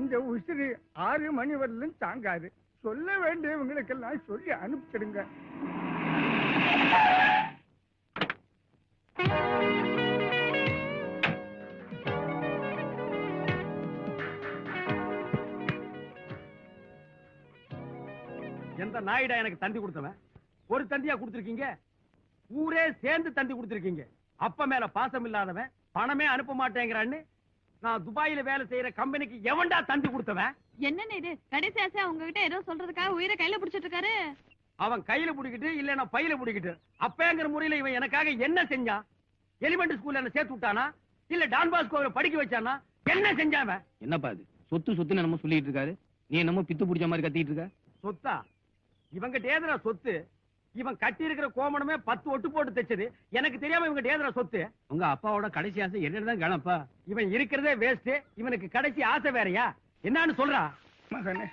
இந்த உசிறு ஆறு மணி வரலும் தாங்காது. சொல்ல வேண்டியவங்களுக்கெல்லாம் சொல்லி அனுப்பிச்சிடுங்க. எந்த நாயிடா எனக்கு தந்தி கொடுத்தவன்? ஒரு தந்தியா கொடுத்திருக்கீங்க? ஊரே சேர்ந்து தந்தி கொடுத்திருக்கீங்க. அப்ப மேல பாசம் இல்லாதவன் பணமே அனுப்ப மாட்டேங்கிறான்னு நான் துபாயில வேலை செய்யற கம்பெனிக்கு எவன்டா தந்தி கொடுத்தவன்? என்னன்னு இது? கடைசி ஆசை உங்ககிட்ட ஏதோ சொல்றதுக்காக உயிரை கையில புடிச்சிட்டு இருக்காரு. அவன் கையில புடிக்கிட்டு இல்லன்னா பையில புடிக்கிட்டு. அப்பேங்கிற முறையில இவன் எனக்காக என்ன செஞ்சான்? எலிமெண்ட் ஸ்கூல்ல என்ன சேர்த்து விட்டானா? இல்ல டான் பாஸ்கோவை படிக்க வச்சானா? என்ன செஞ்சான் அவன்? என்னப்பா இது? சொத்து சொத்து என்னமோ சொல்லிட்டு இருக்காரு. நீ என்னமோ பித்து பிடிச்ச மாதிரி கத்திட்டு இருக்க? சொத்தா? இவங்கிட்ட ஏதுடா சொத்து? இவன் கட்டி இருக்கிற கோமணமே பத்து ஒட்டு போட்டு தைச்சது. எனக்கு தெரியாம இவங்கிட்ட ஏதுடா சொத்து? உங்க அப்பாவோட கடைசி ஆசை என்னதான் கிளம்பா இவன் இருக்கிறதே வேஸ்ட் இவனுக்கு கடைசி ஆசை வேறயா? என்னன்னு சொல்றா? மகனே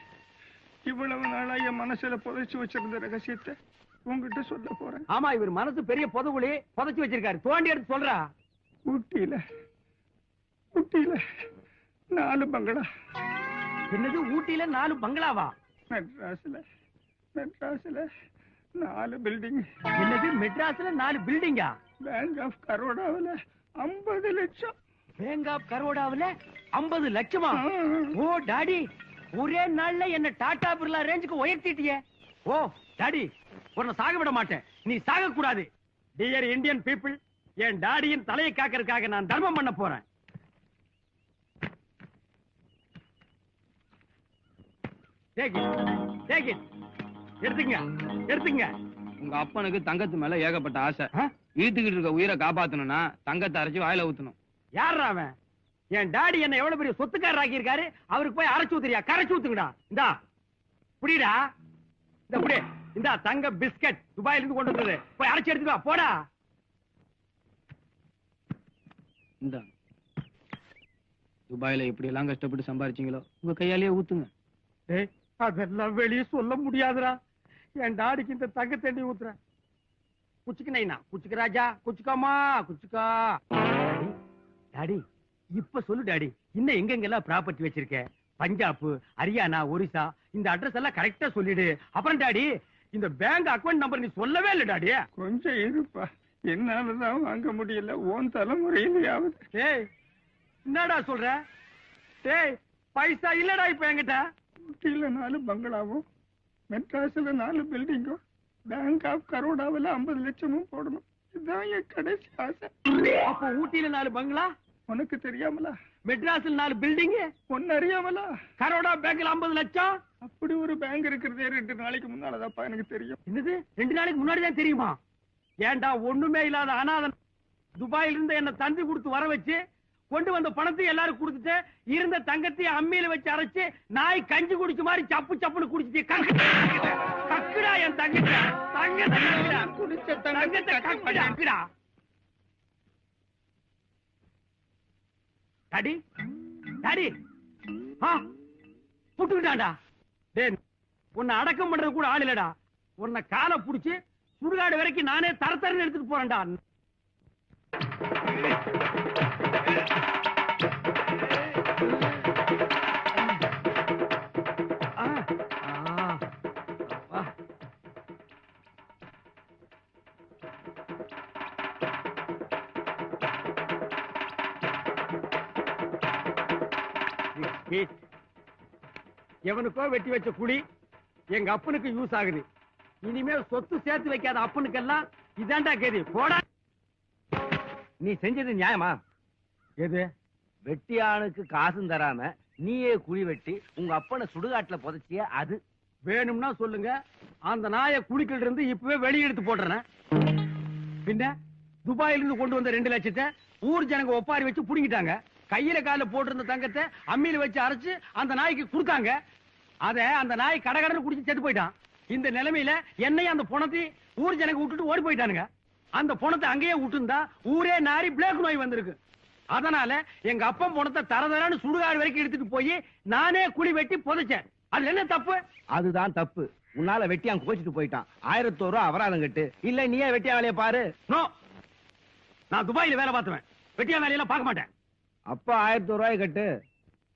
இவ்வளவு நாளா என் மனசுல புதைச்சு வச்சிருந்த ரகசியத்தை உங்ககிட்ட சொல்ல போறேன். ஆமா இவர் மனசு பெரிய புதவுளி புதைச்சு வச்சிருக்காரு. தோண்டி எடுத்து சொல்றா. ஊட்டியில ஊட்டியில நாலு பங்களா. என்னது ஊட்டியில நாலு பங்களாவா? மெட்ராஸ்ல மெட்ராஸ்ல நாலு பில்டிங் என்னது மெட்ராஸ்ல நாலு பில்டிங்கா பேங்க் ஆஃப் கரோடாவில் ஐம்பது லட்சம். பேங்க் ஆஃப் கரோடாவுல ஐம்பது லட்சமா? ஓ டாடி ஒரே நாள்ல என்ன டாடா பிர்லா ரேஞ்சுக்கு உயர்த்திட்டியே. ஓ டாடி உன்னை சாக விட மாட்டேன். நீ சாக கூடாது டியர் இந்தியன் பீப்புள் என் டாடியின் தலையை காக்கறதுக்காக நான் தர்மம் பண்ண போறேன். Take it. Take it. எடுத்துங்க எடுத்துங்க உங்க அப்பனுக்கு தங்கத்து மேல ஏகப்பட்ட ஆசை. ஆ? ஈத்துக்கிட்டு இருக்க உயிரை காப்பாத்தணும்னா தங்கத்தை அரைச்சு வாயில ஊத்தணும். யாரா அவன்? என் டாடி என்ன எவ்வளவு பெரிய சொத்துக்காரர் ஆக்கி இருக்காரு அவருக்கு போய் அரைச்சு ஊத்துறியா? கரைச்சு ஊத்துங்கடா. இந்தா. புடிடா. இந்த புடி. இந்தா தங்க பிஸ்கட் துபாயில இருந்து கொண்டு வந்தது. போய் அரைச்சு எடுத்துட்டு வா. போடா. இந்த. துபாயில இப்படி எல்லாம் கஷ்டப்பட்டு சம்பாரிச்சீங்களோ உங்க கையாலேயே ஊத்துங்க. அதெல்லாம் வெளியே சொல்ல முடியாதுடா. என் டாடிக்கு இந்த தங்க தண்ணி ஊத்துறேன். குச்சிக்கு நைனா குச்சிக்கு ராஜா குச்சிக்காமா குச்சிக்கா டாடி, இப்ப சொல்லு டாடி இன்னும் எங்கெங்கெல்லாம் ப்ராப்பர்ட்டி வச்சிருக்க? பஞ்சாப் ஹரியானா ஒரிசா இந்த அட்ரஸ் எல்லாம் கரெக்டா சொல்லிடு. அப்புறம் டாடி இந்த பேங்க் அக்கவுண்ட் நம்பர் நீ சொல்லவே இல்லை டாடி. கொஞ்சம் இருப்பா. என்னாலதான் வாங்க முடியல. ஓன் தலைமுறையிலேயாவது. டேய் என்னடா சொல்ற? டேய் பைசா இல்லடா இப்ப என்கிட்ட. ஊட்டியில நாலு பங்களாவும் மெட்ராஸ்ல நாலு பில்டிங்கும் பேங்க் ஆஃப் கரோடாவில் ஐம்பது லட்சமும் போடணும். இதுதான் என் கடைசி ஆசை. அப்ப ஊட்டியில நாலு பங்களா? உனக்கு தெரியாமலா? மெட்ராஸ்ல நாலு பில்டிங் ஒன்னு அறியாமலா? கரோடா பேங்க்ல ஐம்பது லட்சம்? அப்படி ஒரு பேங்க் இருக்கிறதே ரெண்டு நாளைக்கு முன்னாலதாப்பா எனக்கு தெரியும். என்னது? ரெண்டு நாளைக்கு முன்னாடி தான் தெரியுமா? ஏன்டா ஒண்ணுமே இல்லாத அனாதன் துபாயில இருந்து என்ன தந்தி கொடுத்து வர வச்சு கொண்டு வந்த பணத்தை எல்லாரும் கொடுத்துட்டு இருந்த தங்கத்தையும் அம்மியில வச்சு அரைச்சு நாய் கஞ்சி குடிச்ச மாதிரி சப்பு சப்புன்னு குடிச்சிட்டு கக்குடா என் தங்கத்தை. தங்கத்தை. குடிச்ச தங்கத்தை கக்குடா, கக்குடா. டாடி? டாடி? ஆ புட்டுக்கிட்டான்டா. டேய் உன்னை அடக்கம் பண்றது கூட ஆள் இல்லடா. உன்னை காலை புடிச்சு சுடுகாடு வரைக்கும் நானே தர தரன்னு எடுத்துட்டு போறேன்டா. எவனுக்கோ வெட்டி வச்ச குழி எங்க அப்பனுக்கு யூஸ் ஆகுது. இனிமே சொத்து சேர்த்து வைக்காத அப்பனுக்கெல்லாம் இதாண்டா கதி. போடா. நீ செஞ்சது நியாயமா? எது? வெட்டியானுக்கு காசும் தராம நீயே குழி வெட்டி உங்க அப்பனை சுடுகாட்டுல புதைச்சிய அது. வேணும்னா சொல்லுங்க. அந்த நாயை குழிக்கிட்ட இருந்து இப்பவே வெளியே எடுத்து போடுறேன் பின்ன துபாயில இருந்து கொண்டு வந்த ரெண்டு லட்சத்தை ஊர் ஜனங்க ஒப்பாரி வச்சு புடுங்கிட்டாங்க. கையில கால போட்டிருந்த தங்கத்தை அம்மியில வச்சு அரைச்சு அந்த நாய்க்கு கொடுத்தாங்க. அத அந்த நாய் கடகடன்னு குடிச்சு செத்து போயிட்டான். இந்த நிலைமையில என்னையும் அந்த பணத்தை ஊர் ஜனங்க விட்டுட்டு ஓடி போயிட்டானுங்க. அந்த பணத்தை அங்கேயே விட்டுருந்தா ஊரே நாரி பிளேக் நோய் வந்திருக்கு. அதனால எங்க அப்பன் பணத்தை தரதரான்னு சுடுகாடு வரைக்கும் எடுத்துட்டு போய் நானே குழி வெட்டி புதைச்சேன். அதுல என்ன தப்பு? அதுதான் தப்பு. உன்னால வெட்டியான் கோச்சிட்டு போயிட்டான். ஆயிரத்தோரு ரூபா அபராதம் கட்டு. இல்ல நீயே வெட்டியா வேலையை பாரு? நோ. நான் துபாயில வேலை பார்த்துவேன். வெட்டியா வேலையெல்லாம் பார்க்க மாட்டேன். அப்ப ஆயிரத்தி ரூபாய் கட்டு.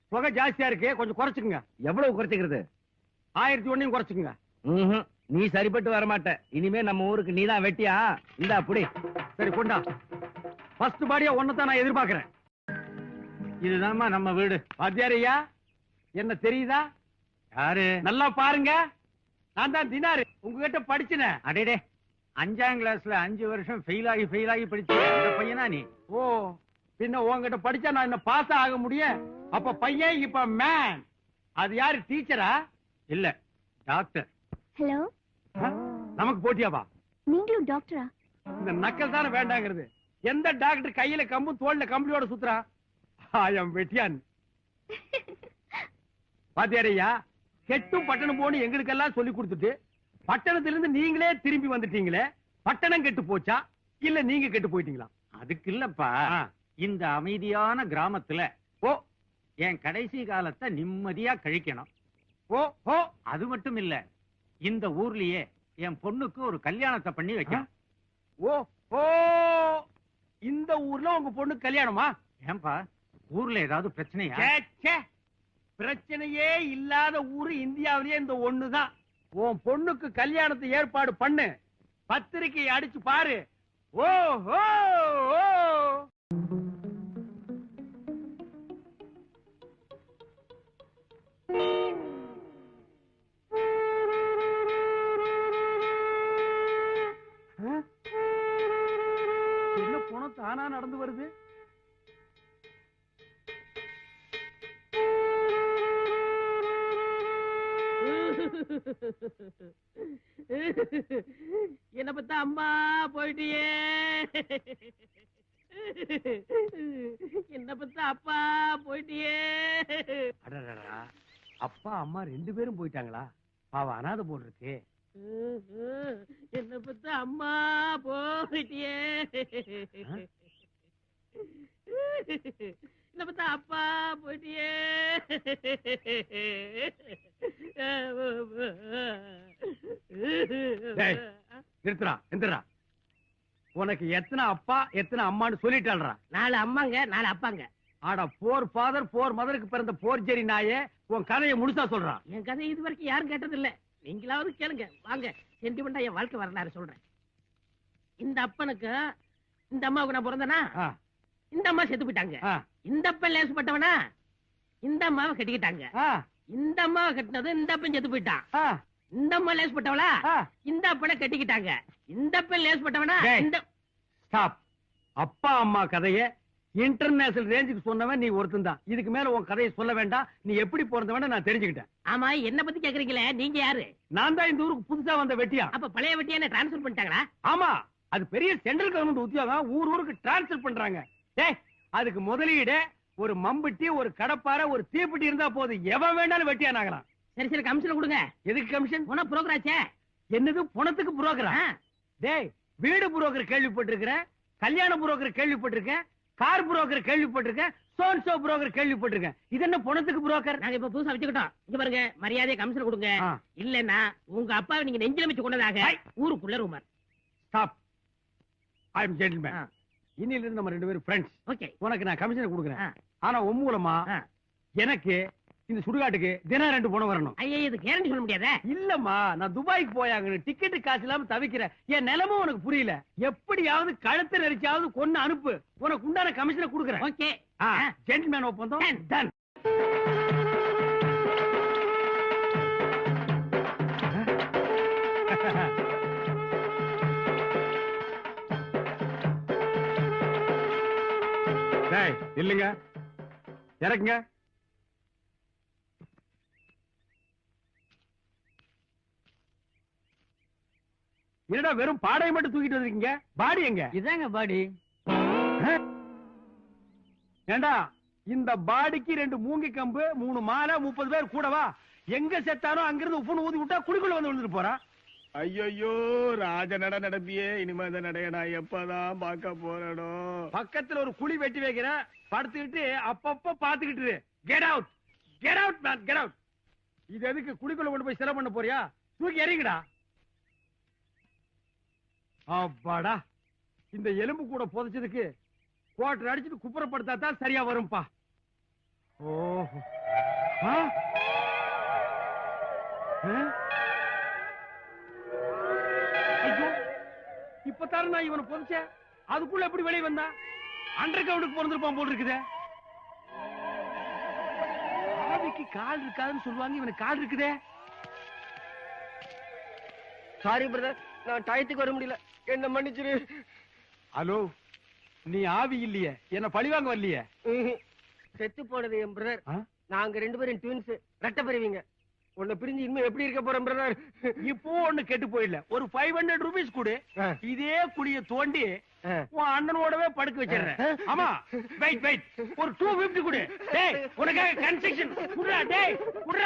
புகை ஜாஸ்தியா இருக்கு கொஞ்சம் குறைச்சுக்குங்க. எவ்வளவு குறைச்சிக்கிறது? ஆயிரத்தி ஒன்னையும் குறைச்சுக்குங்க. நீ சரிப்பட்டு வர மாட்ட இனிமே நம்ம ஊருக்கு நீதான் வெட்டியா? இந்தா புடி. சரி கொண்டா. ஃபர்ஸ்ட் பாடியா ஒன்னதான் நான் எதிர்பார்க்கிறேன். இதுதாம்மா நம்ம வீடு. வாத்தியாரையா என்ன தெரியுதா? யாரு? நல்லா பாருங்க. நான் தான் தினாரு. உங்ககிட்ட படிச்சினேன். அடேடே. அஞ்சாம் கிளாஸ்ல அஞ்சு வருஷம் ஃபெயில் ஆகி ஃபெயில் ஆகி படிச்ச பையனா நீ? ஓ. பின்ன உங்ககிட்ட படிச்சா நான் என்ன பாஸ் ஆக முடியும். அப்ப பையன் இப்ப மேன் அது யாரு டீச்சரா இல்ல டாக்டர் ஹலோ நமக்கு போட்டியாவா நீங்களும் டாக்டரா இந்த நக்கல் தானே வேண்டாங்கிறது. எந்த டாக்டர் கையில கம்பும் தோல்ல கம்பளியோட சுத்துறா? ஆயம் வெட்டியான். பாத்தியாரையா கெட்டும் பட்டணம் போன்னு எங்களுக்கெல்லாம் சொல்லி கொடுத்துட்டு பட்டணத்திலிருந்து நீங்களே திரும்பி வந்துட்டீங்களே பட்டணம் கெட்டு போச்சா? இல்ல நீங்க கெட்டு போயிட்டீங்களா? அதுக்கு இல்லப்பா. இந்த அமைதியான கிராமத்துல ஓ என் கடைசி காலத்தை நிம்மதியா கழிக்கணும். ஓ ஓ அது மட்டும் இல்ல இந்த ஊர்லயே என் பொண்ணுக்கு ஒரு கல்யாணத்தை பண்ணி வைக்கணும். ஓ ஓ இந்த ஊர்ல உங்க பொண்ணு கல்யாணமா? ஏன்பா ஊர்ல ஏதாவது பிரச்சனையா? ச்சே, ச்சே. பிரச்சனையே இல்லாத ஊரு இந்தியாவிலேயே இந்த ஒண்ணுதான். உன் பொண்ணுக்கு கல்யாணத்தை ஏற்பாடு பண்ணு. பத்திரிக்கை அடிச்சு பாரு. ஓ ஓ ஓ என்ன பத்தா அம்மா போயிட்டியே. என்ன பத்தா அப்பா போயிட்டியே. அடடடா அப்பா அம்மா ரெண்டு பேரும் போயிட்டாங்களா? பாவ அனாதை போல் இருக்கு என்ன பத்தா அம்மா போயிட்டியே. என்ன பத்தா அப்பா போயிட்டியே. டேய். நிறுத்துறா உனக்கு எத்தனை அப்பா எத்தனை அம்மான்னு சொல்லிட்டாள்றா. நாலு அம்மாங்க நாலு அப்பாங்க. ஆடா போர் ஃபாதர் போர் மதருக்கு பிறந்த போர் ஜெரி நாயே உன் கதையை முழுசா சொல்றான் என் கதை இது வரைக்கும் யாரும் கேட்டது இல்ல நீங்களாவது கேளுங்க வாங்க. சென்டிமெண்டா என் வாழ்க்கை வரலாறு சொல்றேன். இந்த அப்பனுக்கு இந்த அம்மாவுக்கு நான் பிறந்தனா? இந்த அம்மா செத்து போயிட்டாங்க. இந்த அப்பன் லேசுப்பட்டவனா இந்த அம்மாவை கட்டிக்கிட்டாங்க. இந்த அம்மாவை கட்டினது இந்த அப்பன் செத்து போயிட்டான். இந்த அம்மா லேசுப்பட்டவளா. இந்த அப்பனை கட்டிக்கிட்டாங்க. இந்த அப்பன் லேசுப்பட்டவனா. இந்த ஸ்டாப் அப்பா அம்மா கதைய இன்டர்நேஷனல் ரேஞ்சுக்கு சொன்னவன் நீ ஒருத்தன் தான். இதுக்கு மேல உன் கதையை சொல்ல வேண்டாம். நீ எப்படி பிறந்தவன நான் தெரிஞ்சுக்கிட்டேன். ஆமா என்ன பத்தி கேக்குறீங்களே? நீங்க யாரு? நான் தான் இந்த ஊருக்கு புதுசா வந்த வெட்டியா? அப்ப பழைய வெட்டியா என்ன டிரான்ஸ்பர் பண்ணிட்டாங்களா? ஆமா அது பெரிய சென்ட்ரல் கவர்மெண்ட் உத்தியோகம். ஊர் ஊருக்கு டிரான்ஸ்ஃபர் பண்றாங்க. டேய் அதுக்கு முதலீடு ஒரு மம்பட்டி ஒரு கடப்பாரை ஒரு தீப்பெட்டி இருந்தா போதும் எவன் வேணாலும் வெட்டியானாகலாம். சரி சரி கமிஷன் கொடுங்க. எதுக்கு கமிஷன் உன புரோக்கராச்சே என்னது? பணத்துக்கு புரோக்கரா டேய் வீடு புரோக்கர் கேள்விப்பட்டிருக்கிறேன் கல்யாண புரோக்கர் கேள்விப்பட்டிருக்கேன் கார் புரோக்கர் கேள்விப்பட்டிருக்கேன் சோன் சோ புரோக்கர் கேள்விப்பட்டிருக்கேன். இது என்ன பணத்துக்கு புரோக்கர் நாங்க இப்ப புதுசா வச்சுக்கிட்டோம். இங்க பாருங்க மரியாதையை கமிஷன் கொடுங்க. இல்லன்னா உங்க அப்பாவை நீங்க நெஞ்சில வச்சு கொண்டதாக. ஊருக்குள்ள rumour stop I am gentleman ஆ. இன்னில இருந்து நம்ம ரெண்டு பேரும் ஃப்ரெண்ட்ஸ் ஓகே உனக்கு நான் கமிஷன் கொடுக்குறேன். ஆனா உன் மூலமா. எனக்கு இந்த சுடுகாட்டுக்கு தினம் ரெண்டு பணம் வரணும். ஐயா இது கேரண்டி சொல்ல முடியாதே? இல்லம்மா நான் துபாய்க்கு போயாங்க டிக்கெட் காசு இல்லாம தவிக்கிறேன் என் நிலமும் உனக்கு புரியல. எப்படியாவது கழுத்தை நெரிச்சாவது கொன்னு அனுப்பு. உனக்கு உண்டான கமிஷனை கொடுக்குறேன். ஓகே ஜென்டில்மேன் ஒப்பந்தம். டன் இல்லைங்க இறக்குங்க. என்னடா வெறும் பாடையை மட்டும் தூக்கிட்டு வந்திருக்கீங்க? பாடி எங்க? இதாங்க பாடி. ஏண்டா இந்த பாடிக்கு ரெண்டு மூங்கி கம்பு மூணு மாலை முப்பது பேர் கூடவா எங்க செத்தானோ அங்கிருந்து உப்புன்னு ஊதி விட்டா குடிக்குள்ள வந்து விழுந்துட்டு போறான் ஐயோ ராஜ நட நடந்தியே இனிமே இந்த நடைய நான் எப்பதான் பார்க்க போறேனோ. பக்கத்துல ஒரு குழி வெட்டி வைக்கிறேன் படுத்துக்கிட்டு அப்பப்ப பாத்துக்கிட்டு get out get out man get out இது எதுக்கு குழிக்குள்ள கொண்டு போய் செலவு பண்ண போறியா? தூக்கி எறிங்கடா. அப்பாடா. இந்த எலும்பு கூட புதைச்சதுக்கு குவாட்டர் அடிச்சுட்டு குப்புறப்படுத்தா தான் சரியா வரும்பா. ஓஹோ. ஆ? இப்பதானே நான் இவனை புதைச்சேன் அதுக்குள்ள எப்படி வெளியே வந்தா? அண்டர் கிரவுண்டுக்கு பிறந்திருப்பான் போல் இருக்குதே. ஆவிக்கு கால் இருக்காதுன்னு சொல்லுவாங்க இவனுக்கு கால் இருக்குதே. சாரி பிரதர் நான் டயத்துக்கு வர முடியல. என்ன மன்னிச்சிரு. ஹலோ நீ ஆவி இல்லையே. என்ன பழிவாங்க வரலையே. செத்து போனது என் பிரதர்? நாங்க ரெண்டு பேரும் ட்வின்ஸ் ரெட்ட பிரிவிங்க. உன்னை பிரிஞ்சு இனிமே எப்படி இருக்க போறேன் பிரதர் இப்போ ஒண்ணு கெட்டு போயிடல. ஒரு ஃபைவ் ஹண்ட்ரட் ருபீஸ் கொடு. இதே குழிய தோண்டி. உன் அண்ணனோடவே படுக்க வச்சிடுறேன். ஆமா. வெயிட் வெயிட் ஒரு டூ பிப்டி கொடு. டேய் உனக்காக கன்ஸ்ட்ரக்ஷன் குடுறா டேய் குடுறா.